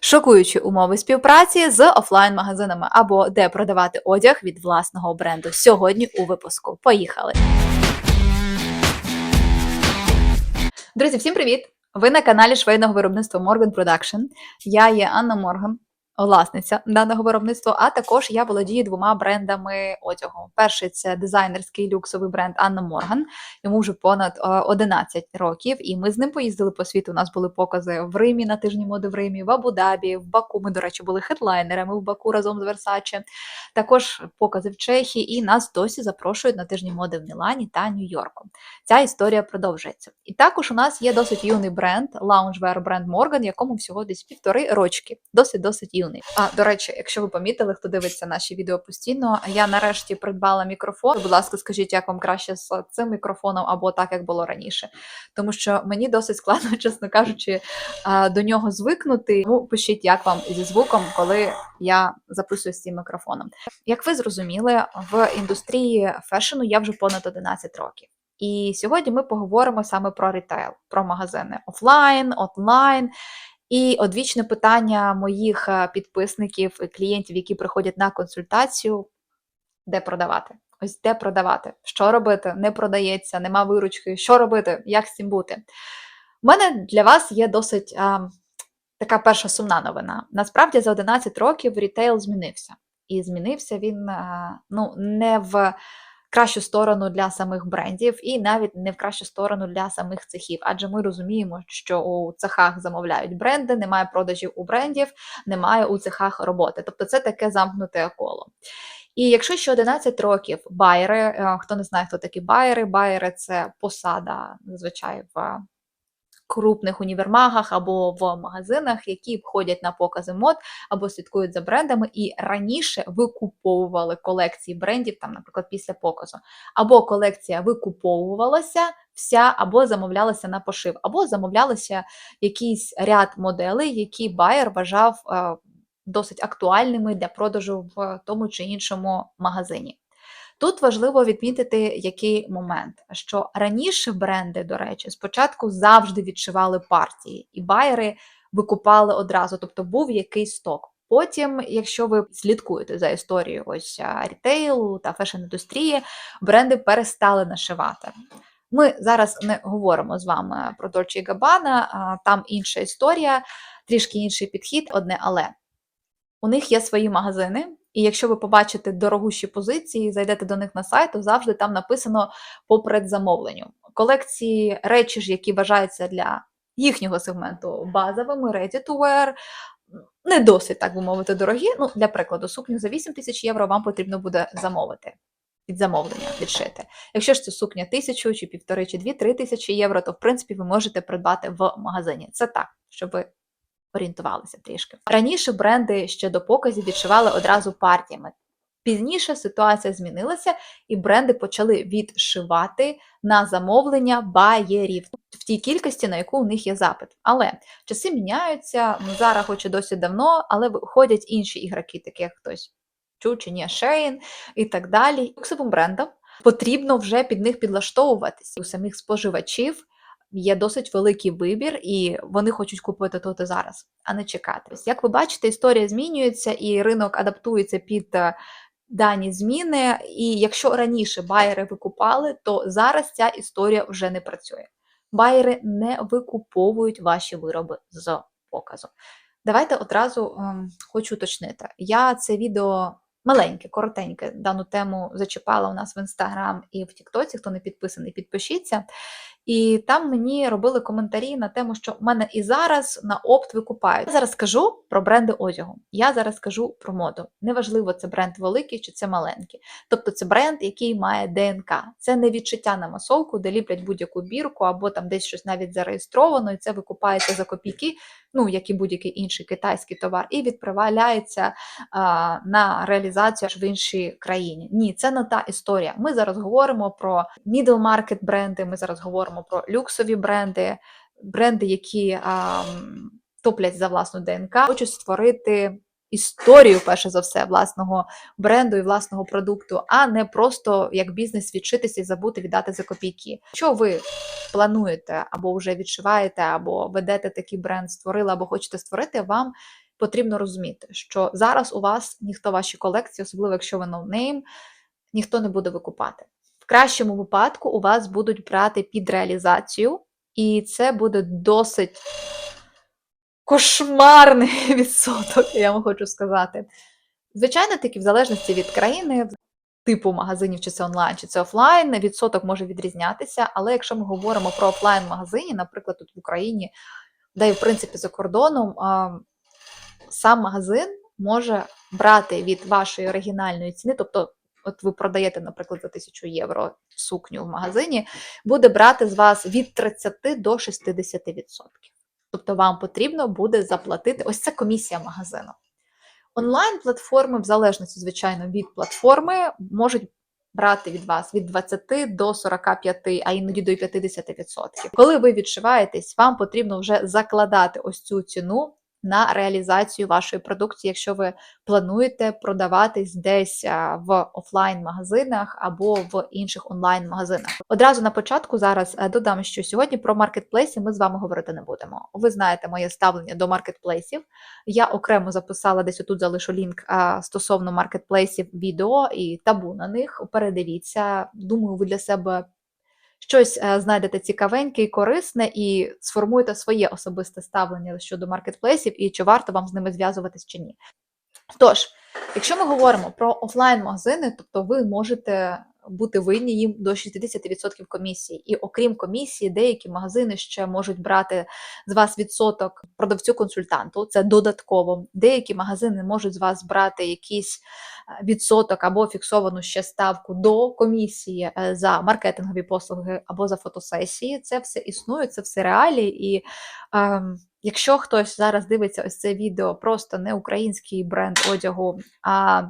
Шокуючі умови співпраці з офлайн-магазинами або де продавати одяг від власного бренду. Сьогодні у випуску. Поїхали! Друзі, всім привіт! Ви на каналі швейного виробництва Morgan Production. Я є Анна Морган, власниця даного виробництва, а також я володію двома брендами одягу. Перший це дизайнерський люксовий бренд Анна Морган. Йому вже понад е, 11 років, і ми з ним поїздили по світу. У нас були покази в Римі на тижні моди в Римі, в Абу-Дабі, в Баку. Ми, до речі, були хедлайнерами в Баку разом з Версаче. Також покази в Чехії, і нас досі запрошують на тижні моди в Мілані та Нью-Йорку. Ця історія продовжується. І також у нас є досить юний бренд, лаунжвер бренд Morgan, якому всього десь півтори рочки. Досить досить юний. А до речі, якщо ви помітили, хто дивиться наші відео постійно, я нарешті придбала мікрофон. Будь ласка, скажіть, як вам краще з цим мікрофоном або так, як було раніше. Тому що мені досить складно, чесно кажучи, до нього звикнути. Ну, пишіть, як вам зі звуком, коли я записую з цим мікрофоном. Як ви зрозуміли, в індустрії фешену я вже понад 11 років. І сьогодні ми поговоримо саме про рітейл, про магазини офлайн, онлайн. І одвічне питання моїх е, підписників клієнтів, які приходять на консультацію, де продавати. Ось де продавати, що робити, не продається, нема виручки, що робити, як з цим бути. У мене для вас є досить а, така перша сумна новина. Насправді за 11 років рітейл змінився. І змінився він а, ну, не в кращу сторону для самих брендів, і навіть не в кращу сторону для самих цехів. Адже ми розуміємо, що у цехах замовляють бренди, немає продажів у брендів, немає у цехах роботи. Тобто це таке замкнуте коло. І якщо ще 11 років байери, е, хто не знає, хто такі байери, байери це посада зазвичай в крупних універмагах або в магазинах, які входять на покази мод або слідкують за брендами, і раніше викуповували колекції брендів, там, наприклад, після показу. Або колекція викуповувалася вся, або замовлялася на пошив, або замовлялися якийсь ряд моделей, які байер вважав е, досить актуальними для продажу в тому чи іншому магазині. Тут важливо відмітити який момент, що раніше бренди, до речі, спочатку завжди відшивали партії, і байери викупали одразу, тобто був якийсь сток. Потім, якщо ви слідкуєте за історією ось рітейлу та фешн-індустрії, бренди перестали нашивати. Ми зараз не говоримо з вами про Dolce Gabbana, там інша історія, трішки інший підхід, одне але. У них є свої магазини, і якщо ви побачите дорогущі позиції, зайдете до них на сайт, то завжди там написано по предзамовленню. Колекції речі ж, які вважаються для їхнього сегменту базовими, ready to wear, не досить, так би мовити, дорогі. Ну, для прикладу, сукню за 8 тисяч євро вам потрібно буде замовити. Від замовлення відшити. Якщо ж це сукня тисячу, чи півтори, чи дві-три тисячі євро, то в принципі ви можете придбати в магазині. Це так, щоб ви орієнтувалися трішки. Раніше бренди ще до показів відшивали одразу партіями. Пізніше ситуація змінилася, і бренди почали відшивати на замовлення байерів в тій кількості, на яку у них є запит. Але часи міняються. Зараз, хоч і досить давно, але виходять інші ігроки, такі як хтось Чучині, Шейн і так далі. Люксовим брендам потрібно вже під них підлаштовуватися у самих споживачів є досить великий вибір, і вони хочуть купити тут і зараз, а не чекати. Як ви бачите, історія змінюється, і ринок адаптується під е, дані зміни. І якщо раніше байери викупали, то зараз ця історія вже не працює. Байери не викуповують ваші вироби з показу. Давайте одразу ем, хочу уточнити. Я це відео маленьке, коротеньке, дану тему зачіпала у нас в інстаграм і в Тіктоці. Хто не підписаний, підпишіться. І там мені робили коментарі на тему, що в мене і зараз на опт викупають. Я зараз скажу про бренди одягу. Я зараз скажу про моду. Неважливо, це бренд великий чи це маленький. Тобто це бренд, який має ДНК. Це не відчуття на масовку, де ліплять будь-яку бірку або там десь щось навіть зареєстровано, і це викупається за копійки, ну як і будь-який інший китайський товар, і відправляється а, на реалізацію аж в іншій країні. Ні, це не та історія. Ми зараз говоримо про middle market бренди. Ми зараз говоримо про люксові бренди, бренди, які а, топлять за власну ДНК, хочуть створити історію, перше за все, власного бренду і власного продукту, а не просто як бізнес відшитися і забути віддати за копійки. Що ви плануєте або вже відшиваєте, або ведете такий бренд, створили, або хочете створити, вам потрібно розуміти, що зараз у вас ніхто ваші колекції, особливо якщо ви ноунейм, ніхто не буде викупати. В кращому випадку у вас будуть брати під реалізацію, і це буде досить кошмарний відсоток, я вам хочу сказати. Звичайно, таки, в залежності від країни, типу магазинів, чи це онлайн, чи це офлайн, відсоток може відрізнятися. Але якщо ми говоримо про офлайн-магазині, наприклад, тут в Україні, да і в принципі за кордоном, сам магазин може брати від вашої оригінальної ціни, тобто. От ви продаєте, наприклад, за 1000 євро сукню в магазині, буде брати з вас від 30 до 60%. Тобто вам потрібно буде заплатити ось це комісія магазину. Онлайн-платформи, в залежності, звичайно, від платформи, можуть брати від вас від 20 до 45, а іноді до 50%. Коли ви відшиваєтесь, вам потрібно вже закладати ось цю ціну на реалізацію вашої продукції, якщо ви плануєте продаватись десь в офлайн-магазинах або в інших онлайн-магазинах. Одразу на початку зараз е, додам, що сьогодні про маркетплейси ми з вами говорити не будемо. Ви знаєте моє ставлення до маркетплейсів. Я окремо записала десь отут залишу лінк стосовно маркетплейсів відео і табу на них. Передивіться, думаю, ви для себе щось е, знайдете цікавеньке і корисне, і сформуєте своє особисте ставлення щодо маркетплейсів і чи варто вам з ними зв'язуватись чи ні. Тож, якщо ми говоримо про офлайн-магазини, тобто ви можете бути винні їм до 60% комісії. І окрім комісії, деякі магазини ще можуть брати з вас відсоток продавцю-консультанту, це додатково. Деякі магазини можуть з вас брати якийсь е, відсоток або фіксовану ще ставку до комісії е, за маркетингові послуги або за фотосесії. Це все існує, це все реалії. І ем, якщо хтось зараз дивиться ось це відео, просто не український бренд одягу, а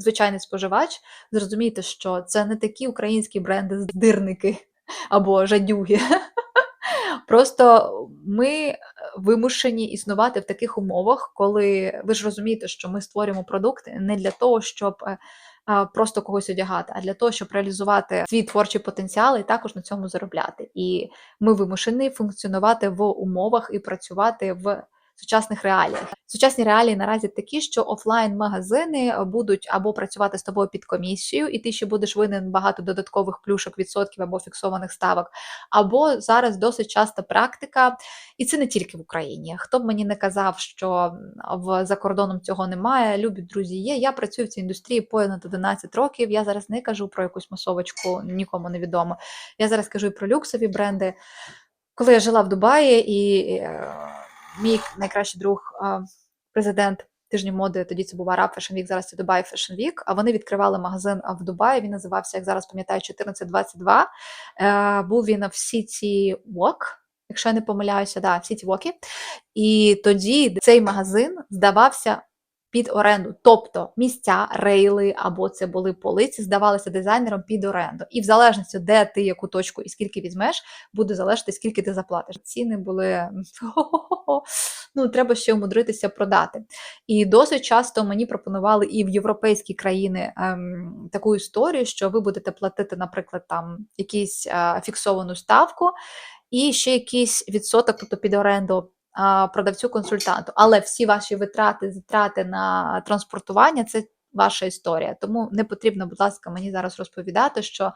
звичайний споживач, зрозумійте, що це не такі українські бренди здирники або жадюги. Просто ми вимушені існувати в таких умовах, коли ви ж розумієте, що ми створюємо продукти не для того, щоб е, просто когось одягати, а для того, щоб реалізувати свій творчий потенціал і також на цьому заробляти. І ми вимушені функціонувати в умовах і працювати в сучасних реаліях. Сучасні реалії наразі такі, що офлайн-магазини будуть або працювати з тобою під комісію, і ти ще будеш винен багато додаткових плюшок, відсотків або фіксованих ставок. Або зараз досить часта практика, і це не тільки в Україні. Хто б мені не казав, що в за кордоном цього немає, любі друзі є. Я працюю в цій індустрії понад 11 років. Я зараз не кажу про якусь масовочку, нікому не відомо. Я зараз кажу про люксові бренди. Коли я жила в Дубаї і е, мій найкращий друг, президент тижні моди, тоді це був Arab Fashion Week, зараз це Dubai Fashion Week, А вони відкривали магазин в Дубаї. Він називався, як зараз пам'ятаю, 1422. Е, був він в City Walk, якщо я не помиляюся, да, в City Walk. І тоді цей магазин здавався під оренду. Тобто місця, рейли або це були полиці, здавалися дизайнером під оренду. І в залежності, де ти яку точку і скільки візьмеш, буде залежати, скільки ти заплатиш. Ціни були ну, треба ще умудритися продати. І досить часто мені пропонували і в європейські країни ем, таку історію, що ви будете платити, наприклад, там якусь е, фіксовану ставку. І ще якийсь відсоток, тобто під оренду продавцю-консультанту. Але всі ваші витрати, затрати на транспортування це ваша історія. Тому не потрібно, будь ласка, мені зараз розповідати, що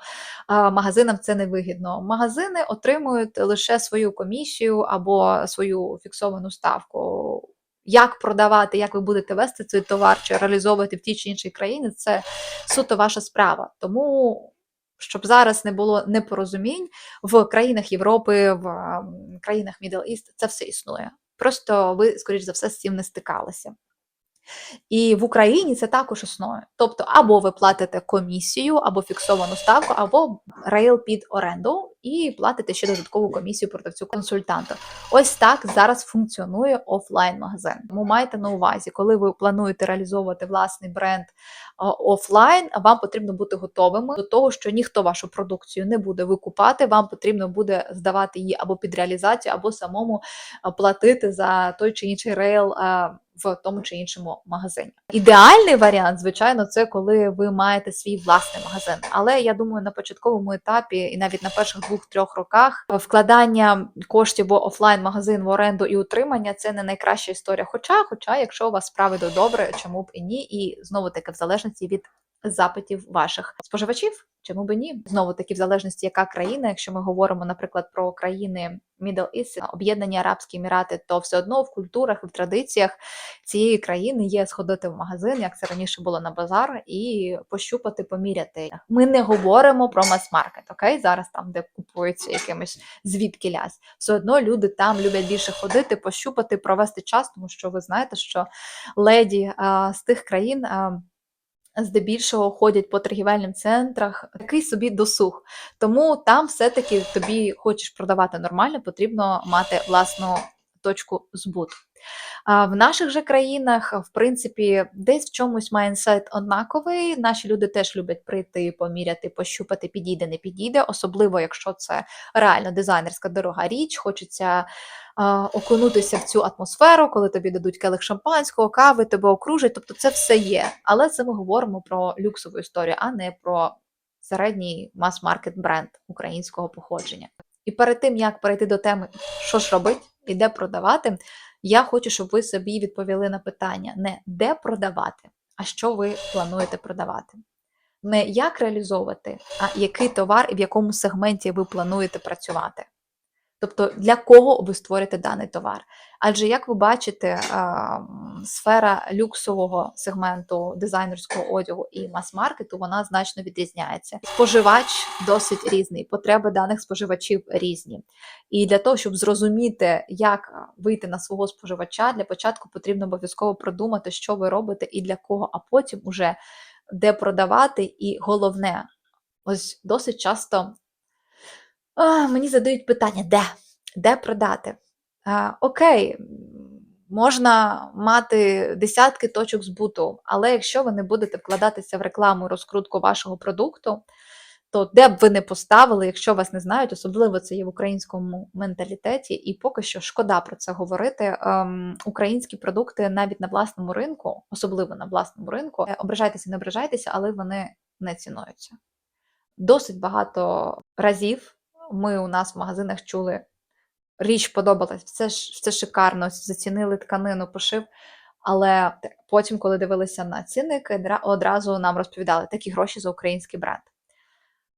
магазинам це не вигідно. Магазини отримують лише свою комісію або свою фіксовану ставку. Як продавати, як ви будете вести цей товар чи реалізовувати в тій чи іншій країні, це суто ваша справа. Тому щоб зараз не було непорозумінь в країнах Європи, в країнах Middle East, це все існує. Просто ви, скоріш за все, з цим не стикалися. І в Україні це також існує. Тобто, або ви платите комісію, або фіксовану ставку, або рейл під оренду, і платите ще додаткову комісію продавцю консультанту. Ось так зараз функціонує офлайн-магазин. Тому майте на увазі, коли ви плануєте реалізовувати власний бренд офлайн, вам потрібно бути готовими до того, що ніхто вашу продукцію не буде викупати. Вам потрібно буде здавати її або під реалізацію, або самому платити за той чи інший рейл в тому чи іншому магазині. Ідеальний варіант, звичайно, це коли ви маєте свій власний магазин. Але я думаю, на початковому етапі і навіть на перших двох-трьох роках вкладання коштів в офлайн-магазин в оренду і утримання це не найкраща історія. Хоча, хоча, якщо у вас справи до добре, чому б і ні, і знову таки в залежності від запитів ваших споживачів. Чому би ні? Знову таки, в залежності, яка країна, якщо ми говоримо, наприклад, про країни Middle East, Об'єднані Арабські Емірати, то все одно в культурах і в традиціях цієї країни є сходити в магазин, як це раніше було на базар, і пощупати, поміряти. Ми не говоримо про мас-маркет, окей? Зараз там, де купуються якимось звідки лясь. Все одно люди там люблять більше ходити, пощупати, провести час, тому що ви знаєте, що леді а, з тих країн. А, здебільшого ходять по торгівельним центрах, такий собі досуг. Тому там все-таки тобі хочеш продавати нормально, потрібно мати власну точку збуту. А в наших же країнах, в принципі, десь в чомусь майндсет однаковий. Наші люди теж люблять прийти, поміряти, пощупати, підійде, не підійде, особливо якщо це реально дизайнерська дорога річ, хочеться окунутися в цю атмосферу, коли тобі дадуть келих шампанського, кави, тебе окружать. Тобто це все є. Але це ми говоримо про люксову історію, а не про середній мас-маркет бренд українського походження. І перед тим як перейти до теми, що ж робити і де продавати, я хочу, щоб ви собі відповіли на питання не де продавати, а що ви плануєте продавати. Не як реалізовувати, а який товар і в якому сегменті ви плануєте працювати. Тобто для кого ви створите даний товар? Адже, як ви бачите, сфера люксового сегменту дизайнерського одягу і мас-маркету вона значно відрізняється. Споживач досить різний, потреби даних споживачів різні. І для того, щоб зрозуміти, як вийти на свого споживача, для початку потрібно обов'язково продумати, що ви робите і для кого, а потім уже де продавати. І головне, ось досить часто а, мені задають питання, де? Де продати? А, окей, можна мати десятки точок збуту, але якщо ви не будете вкладатися в рекламу розкрутку вашого продукту, то де б ви не поставили, якщо вас не знають, особливо це є в українському менталітеті, і поки що шкода про це говорити. Ем, українські продукти навіть на власному ринку, особливо на власному ринку, е, ображайтеся, не ображайтеся, але вони не цінуються. Досить багато разів ми у нас в магазинах чули, річ подобалась, все все шикарно, зацінили тканину, пошив. Але потім, коли дивилися на цінники, одразу нам розповідали такі гроші за український бренд.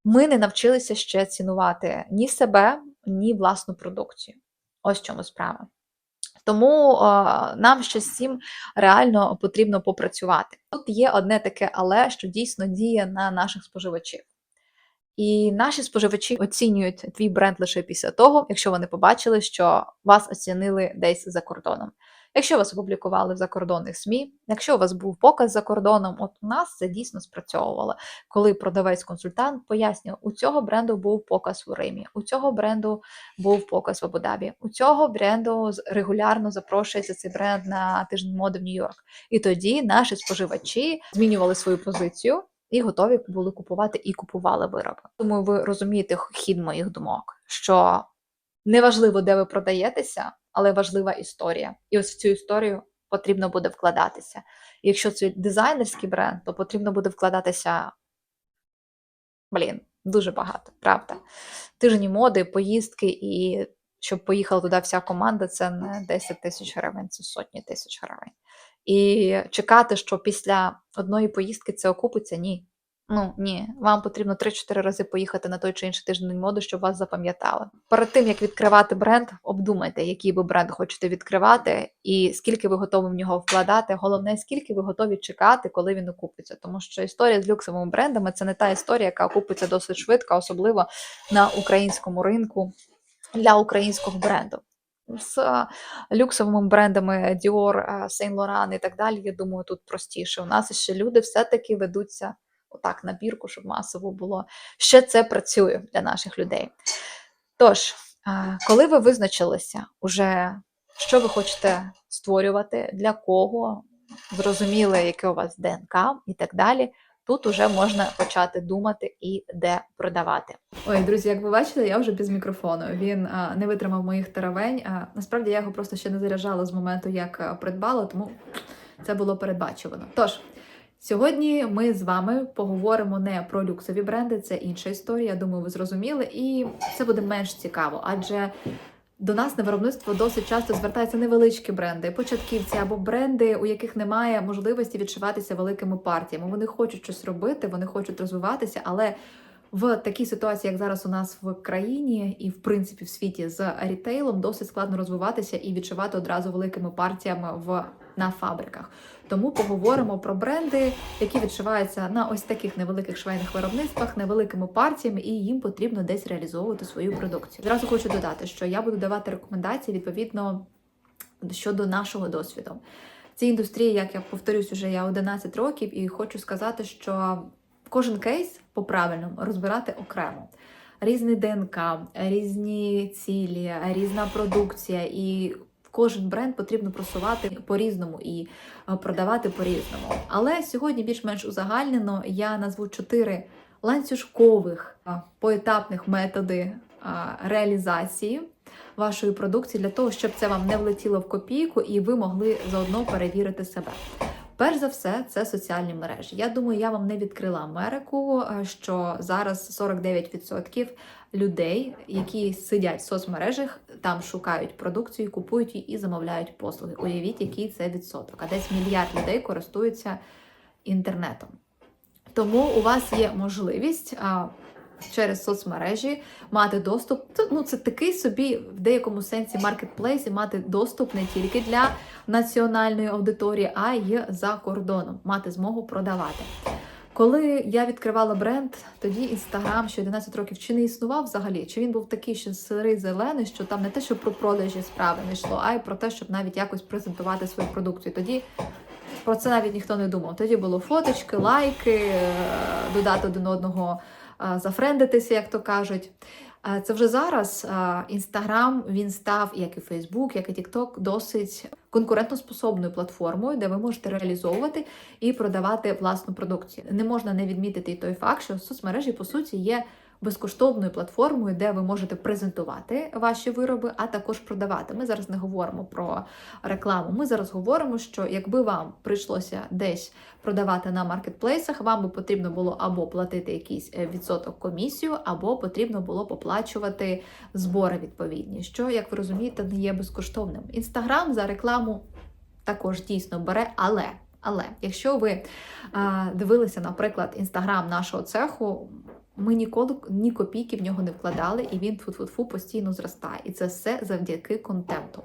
Ми не навчилися ще цінувати ні себе, ні власну продукцію. Ось в чому справа. Тому е, нам ще цим реально потрібно попрацювати. Тут є одне таке, але що дійсно діє на наших споживачів. І наші споживачі оцінюють твій бренд лише після того, якщо вони побачили, що вас оцінили десь за кордоном. Якщо вас опублікували в закордонних СМІ, якщо у вас був показ за кордоном, от у нас це дійсно спрацьовувало. Коли продавець-консультант пояснював, у цього бренду був показ у Римі, у цього бренду був показ в Абу-Дабі, у цього бренду регулярно запрошується цей бренд на тиждень моди в Нью-Йорк. І тоді наші споживачі змінювали свою позицію і готові були купувати і купували вироби. Тому ви розумієте хід моїх думок, що неважливо, де ви продаєтеся, але важлива історія. І ось в цю історію потрібно буде вкладатися. І якщо це дизайнерський бренд, то потрібно буде вкладатися. Блін, дуже багато, правда. Тижні моди, поїздки, і щоб поїхала туди вся команда, це не 10 тисяч гривень, це сотні тисяч гривень. І чекати, що після одної поїздки це окупиться, ні. Ну ні, вам потрібно 3-4 рази поїхати на той чи інший тиждень моди, щоб вас запам'ятали. Перед тим як відкривати бренд, обдумайте, який ви бренд хочете відкривати, і скільки ви готові в нього вкладати. Головне, скільки ви готові чекати, коли він окупиться. Тому що історія з люксовими брендами це не та історія, яка окупиться досить швидко, особливо на українському ринку для українського бренду з люксовими брендами Dior, Saint Laurent і так далі. Я думаю, тут простіше. У нас ще люди все-таки ведуться отак на бірку, щоб масово було. Ще це працює для наших людей. Тож, коли ви визначилися, уже що ви хочете створювати, для кого, зрозуміли, яке у вас ДНК і так далі, тут уже можна почати думати і де продавати. Ой, друзі, як ви бачили, я вже без мікрофону. Він а, не витримав моїх теравень. А, насправді я його просто ще не заряджала з моменту, як придбала, тому це було передбачувано. Тож. Сьогодні ми з вами поговоримо не про люксові бренди, це інша історія. Думаю, ви зрозуміли, і це буде менш цікаво, адже до нас на виробництво досить часто звертаються невеличкі бренди, початківці або бренди, у яких немає можливості відшиватися великими партіями. Вони хочуть щось робити, вони хочуть розвиватися, але в такій ситуації, як зараз у нас в країні, і в принципі в світі з рітейлом, досить складно розвиватися і відшивати одразу великими партіями в на фабриках. Тому поговоримо про бренди, які відшиваються на ось таких невеликих швейних виробництвах, невеликими партіями, і їм потрібно десь реалізовувати свою продукцію. Зразу хочу додати, що я буду давати рекомендації відповідно щодо нашого досвіду. Цій індустрії, як я повторюсь, уже я 11 років, і хочу сказати, що кожен кейс по правильному розбирати окремо. Різний ДНК, різні цілі, різна продукція, і кожен бренд потрібно просувати по-різному і е, продавати по-різному. Але сьогодні більш-менш узагальнено я назву чотири ланцюжкових е, поетапних методи е, реалізації вашої продукції для того, щоб це вам не влетіло в копійку і ви могли заодно перевірити себе. Перш за все, це соціальні мережі. Я думаю, я вам не відкрила Америку, що зараз 49% людей, які сидять в соцмережах, там шукають продукцію, купують її і замовляють послуги. Уявіть, який це відсоток. А десь мільярд людей користуються інтернетом. Тому у вас є можливість через соцмережі мати доступ. Ну, це такий собі в деякому сенсі маркетплейс і мати доступ не тільки для національної аудиторії, а й за кордоном, мати змогу продавати. Коли я відкривала бренд, тоді інстаграм, що 11 років чи не існував взагалі, чи він був такий, що сирий зелений, що там не те, що про продажі справи не йшло, а й про те, щоб навіть якось презентувати свою продукцію. Тоді про це навіть ніхто не думав. Тоді було фоточки, лайки, додати один одного, зафрендитися, як то кажуть. Це вже зараз інстаграм він став, як і Фейсбук, як і Тікток, досить конкурентоспособною платформою, де ви можете реалізовувати і продавати власну продукцію. Не можна не відмітити і той факт, що соцмережі по суті є безкоштовною платформою, де ви можете презентувати ваші вироби, а також продавати. Ми зараз не говоримо про рекламу. Ми зараз говоримо, що якби вам прийшлося десь продавати на маркетплейсах, вам би потрібно було або платити якийсь е, відсоток комісію, або потрібно було поплачувати збори відповідні, що, як ви розумієте, не є безкоштовним. Інстаграм за рекламу також дійсно бере, але. Але якщо ви а, дивилися, наприклад, інстаграм нашого цеху, ми ніколи ні копійки в нього не вкладали, і він фу-фу-фу постійно зростає. І це все завдяки контенту.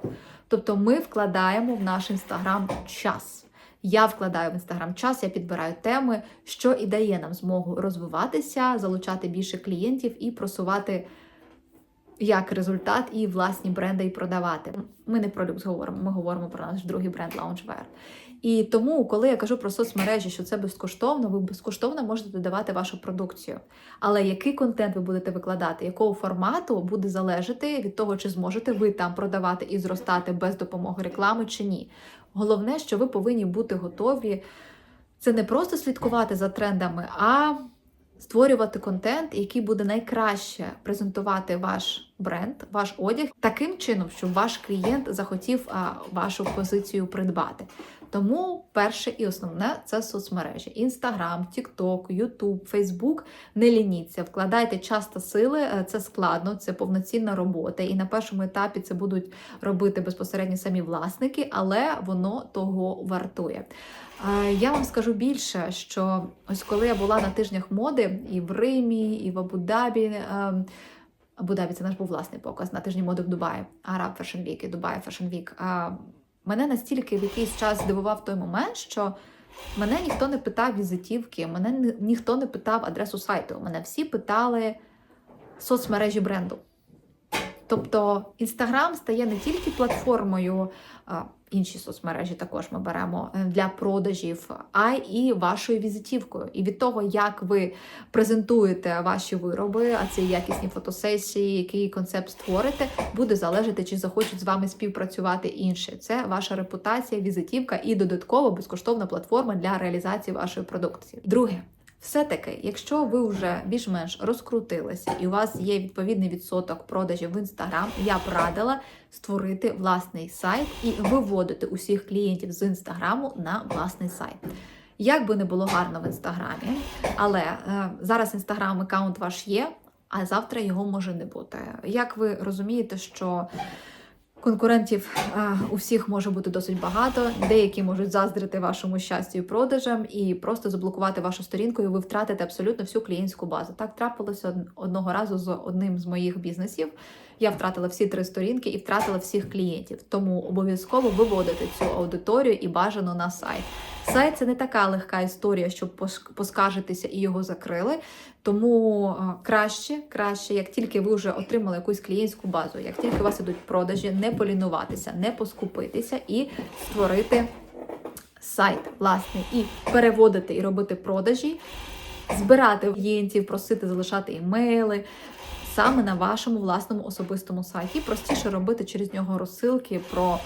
Тобто ми вкладаємо в наш інстаграм час. Я вкладаю в інстаграм час, я підбираю теми, що і дає нам змогу розвиватися, залучати більше клієнтів і просувати як результат і власні бренди і продавати. Ми не про люкс говоримо, ми говоримо про наш другий бренд Loungewear. І тому, коли я кажу про соцмережі, що це безкоштовно, ви безкоштовно можете додавати вашу продукцію. Але який контент ви будете викладати, якого формату буде залежати від того, чи зможете ви там продавати і зростати без допомоги реклами чи ні. Головне, що ви повинні бути готові. Це не просто слідкувати за трендами, а створювати контент, який буде найкраще презентувати ваш бренд, ваш одяг, таким чином, щоб ваш клієнт захотів вашу позицію придбати. Тому перше і основне це соцмережі: Інстаграм, Тікток, Ютуб, Фейсбук. Не лініться, вкладайте час та сили, е, це складно, це повноцінна робота. І на першому етапі це будуть робити безпосередньо самі власники, але воно того вартує. Я вам скажу більше, що ось коли я була на тижнях моди і в Римі, і в Абу-Дабі. Ем, Абу-Дабі це наш був власний показ на тижні моди в Дубаї, Араб Fashion Week і Дубай Fashion Week. Мене настільки в якийсь час здивував той момент, що мене ніхто не питав візитівки, мене ніхто не питав адресу сайту. Мене всі питали соцмережі бренду. Тобто Інстаграм стає не тільки платформою інші соцмережі також ми беремо е, для продажів, а і вашою візитівкою. І від того, як ви презентуєте ваші вироби, а це якісні фотосесії, який концепт створите, буде залежати, чи захочуть з вами співпрацювати інші. Це ваша репутація, візитівка і додатково безкоштовна платформа для реалізації вашої продукції. Друге. Все-таки, якщо ви вже більш-менш розкрутилися і у вас є відповідний відсоток продажів в інстаграм, я б радила створити власний сайт і виводити усіх клієнтів з інстаграму на власний сайт. Як би не було гарно в інстаграмі, але е, зараз інстаграм аккаунт ваш є, а завтра його може не бути. Як ви розумієте, що Конкурентів а, у всіх може бути досить багато. Деякі можуть заздрити вашому щастю і продажам і просто заблокувати вашу сторінку, і ви втратите абсолютно всю клієнтську базу. Так трапилося одного разу з одним з моїх бізнесів. Я втратила всі три сторінки і втратила всіх клієнтів. Тому обов'язково виводити цю аудиторію і бажано на сайт. Сайт це не така легка історія, щоб поскаржитися і його закрили. Тому краще, краще, як тільки ви вже отримали якусь клієнтську базу, як тільки у вас ідуть продажі, не полінуватися, не поскупитися і створити сайт власний і переводити і робити продажі, збирати клієнтів, просити залишати імейли. Саме на вашому власному особистому сайті простіше робити через нього розсилки про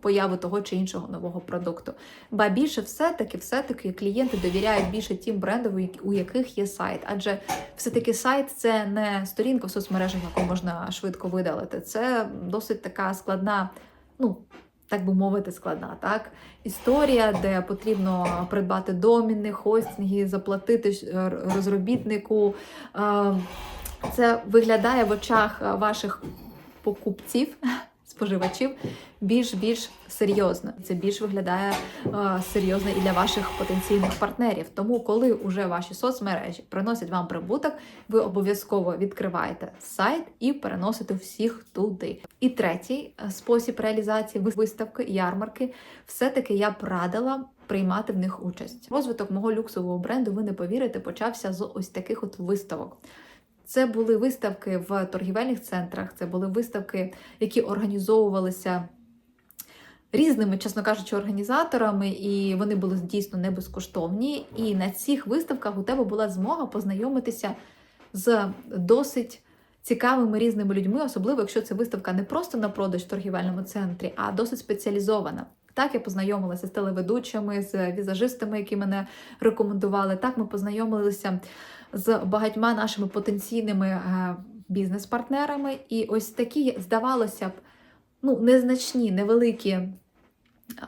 появу того чи іншого нового продукту. Ба більше все-таки, все-таки клієнти довіряють більше тим брендам, у яких є сайт. Адже все-таки сайт це не сторінка в соцмережах, яку можна швидко видалити. Це досить така складна, ну. Так би мовити, складна, так? Історія, де потрібно придбати доміни, хостинги, заплатити розробітнику. Це виглядає в очах е, ваших покупців, споживачів більш-більш серйозно. Це більш виглядає е, серйозно і для ваших потенційних партнерів. Тому, коли вже ваші соцмережі приносять вам прибуток, ви обов'язково відкриваєте сайт і переносите всіх туди. І третій е, спосіб реалізації виставки, ярмарки, все-таки я б. Приймати в них участь. Розвиток мого люксового бренду, ви не повірите, почався з ось таких от виставок. Це були виставки в торгівельних центрах, це були виставки, які організовувалися різними, чесно кажучи, організаторами, і вони були дійсно не безкоштовні. І на цих виставках у тебе була змога познайомитися з досить цікавими різними людьми, особливо якщо це виставка не просто на продаж в торгівельному центрі, а досить спеціалізована. Так я познайомилася з телеведучими, з візажистами, які мене рекомендували. Так ми познайомилися з багатьма нашими потенційними е, бізнес-партнерами. І ось такі, здавалося б, ну, незначні, невеликі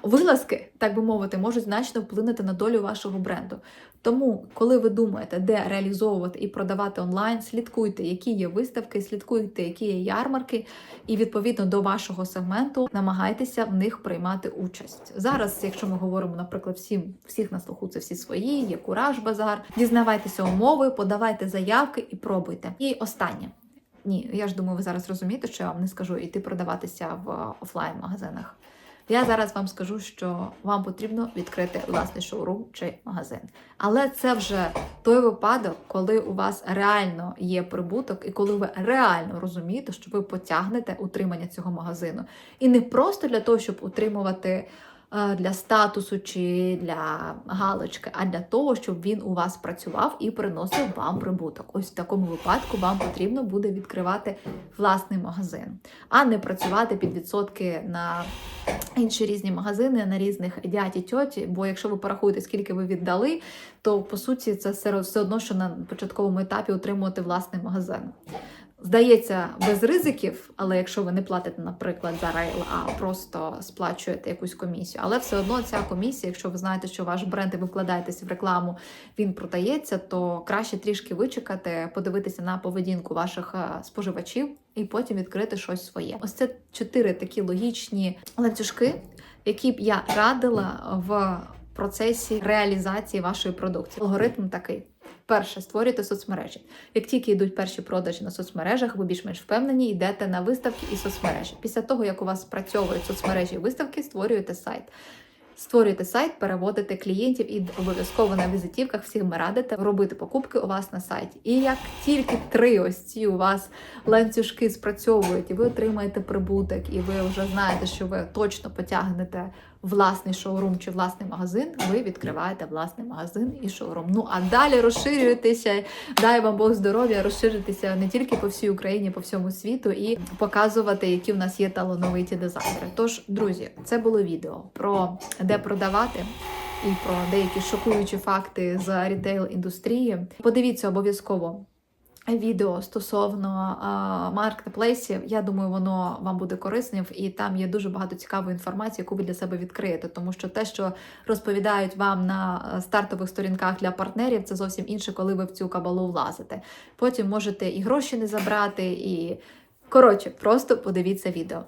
вилазки, так би мовити, можуть значно вплинути на долю вашого бренду. Тому, коли ви думаєте, де реалізовувати і продавати онлайн, слідкуйте, які є виставки, слідкуйте, які є ярмарки, і відповідно до вашого сегменту намагайтеся в них приймати участь. Зараз, якщо ми говоримо, наприклад, всім всіх на слуху, це всі свої, є кураж базар. Дізнавайтеся умови, подавайте заявки і пробуйте. І останнє. Ні, я ж думаю, ви зараз розумієте, що я вам не скажу іти продаватися в офлайн-магазинах. Я зараз вам скажу, що вам потрібно відкрити власний шоурум чи магазин. Але це вже той випадок, коли у вас реально є прибуток, і коли ви реально розумієте, що ви потягнете утримання цього магазину. І не просто для того, щоб утримувати для статусу чи для галочки, а для того, щоб він у вас працював і приносив вам прибуток. Ось в такому випадку вам потрібно буде відкривати власний магазин, а не працювати під відсотки на інші різні магазини, на різних дяді тьоті. Бо якщо ви порахуєте, скільки ви віддали, то по суті це все одно, що на початковому етапі утримувати власний магазин. Здається, без ризиків, але якщо ви не платите, наприклад, за рейл, а просто сплачуєте якусь комісію. Але все одно ця комісія, якщо ви знаєте, що ваш бренд і ви вкладаєтесь в рекламу, він продається, то краще трішки вичекати, подивитися на поведінку ваших е, споживачів і потім відкрити щось своє. Ось це чотири такі логічні ланцюжки, які б я радила в процесі реалізації вашої продукції. Алгоритм такий. Перше, створюйте соцмережі. Як тільки йдуть перші продажі на соцмережах, ви більш-менш впевнені, йдете на виставки і соцмережі. Після того, як у вас спрацьовують соцмережі і виставки, створюєте сайт. Створюєте сайт, переводите клієнтів і обов'язково на візитівках всім радите робити покупки у вас на сайті. І як тільки три ось ці у вас ланцюжки спрацьовують, і ви отримаєте прибуток, і ви вже знаєте, що ви точно потягнете власний шоурум чи власний магазин, ви відкриваєте власний магазин і шоурум. Ну а далі розширюєтеся, дай вам Бог здоров'я, розширитися не тільки по всій Україні, по всьому світу і показувати, які в нас є талановиті дизайнери. Тож, друзі, це було відео про де продавати. і про деякі шокуючі факти з рітейл індустрії. Подивіться обов'язково. Відео стосовно маркетплейсів, я думаю, воно вам буде корисним, і там є дуже багато цікавої інформації, яку ви для себе відкриєте. Тому що те, що розповідають вам на е, стартових сторінках для партнерів, це зовсім інше, коли ви в цю кабалу влазите. Потім можете і гроші не забрати, і коротше, просто подивіться відео.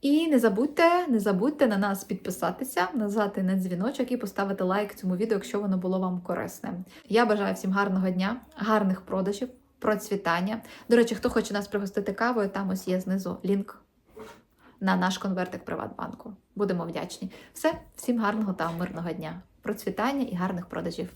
І не забудьте, не забудьте на нас підписатися, нажати на дзвіночок і поставити лайк цьому відео, якщо воно було вам корисне. Я бажаю всім гарного дня, гарних продажів, процвітання. До речі, хто хоче нас пригостити кавою, там ось є знизу лінк на наш конвертик Приватбанку. Будемо вдячні. Все, всім гарного та мирного дня, процвітання і гарних продажів.